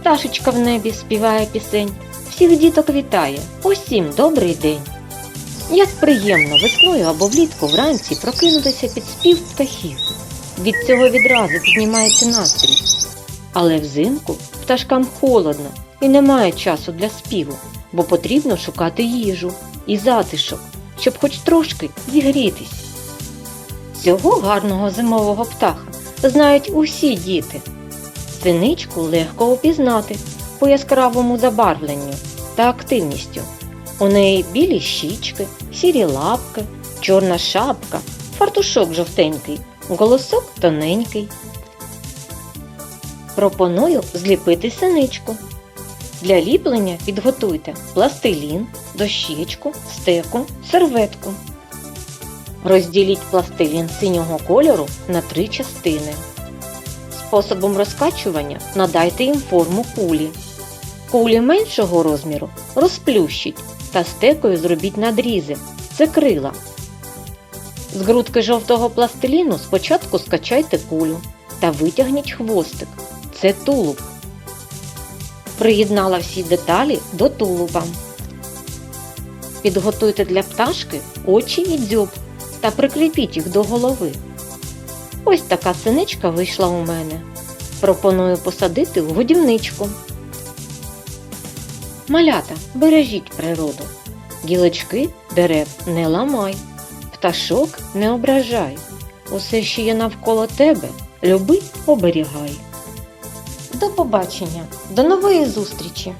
Пташечка в небі співає пісень, всіх діток вітає, усім добрий день. Як приємно весною або влітку вранці прокинутися під спів птахів. Від цього відразу піднімається настрій. Але взимку пташкам холодно і немає часу для співу, бо потрібно шукати їжу і затишок, щоб хоч трошки зігрітись. Цього гарного зимового птаха знають усі діти. Синичку легко упізнати по яскравому забарвленню та активністю. У неї білі щічки, сірі лапки, чорна шапка, фартушок жовтенький, голосок тоненький. Пропоную зліпити синичку. Для ліплення підготуйте пластилін, дощечку, стеку, серветку. Розділіть пластилін синього кольору на три частини. Способом розкачування надайте їм форму кулі. Кулі меншого розміру розплющіть та стекою зробіть надрізи. Це крила. З грудки жовтого пластиліну спочатку скачайте кулю та витягніть хвостик. Це тулуб. Приєднала всі деталі до тулуба. Підготуйте для пташки очі і дзьоб та прикріпіть їх до голови. Ось така синичка вийшла у мене. Пропоную посадити в годівничку. Малята, бережіть природу. Гілочки дерев не ламай, пташок не ображай. Усе, що є навколо тебе, люби оберігай. До побачення, до нової зустрічі!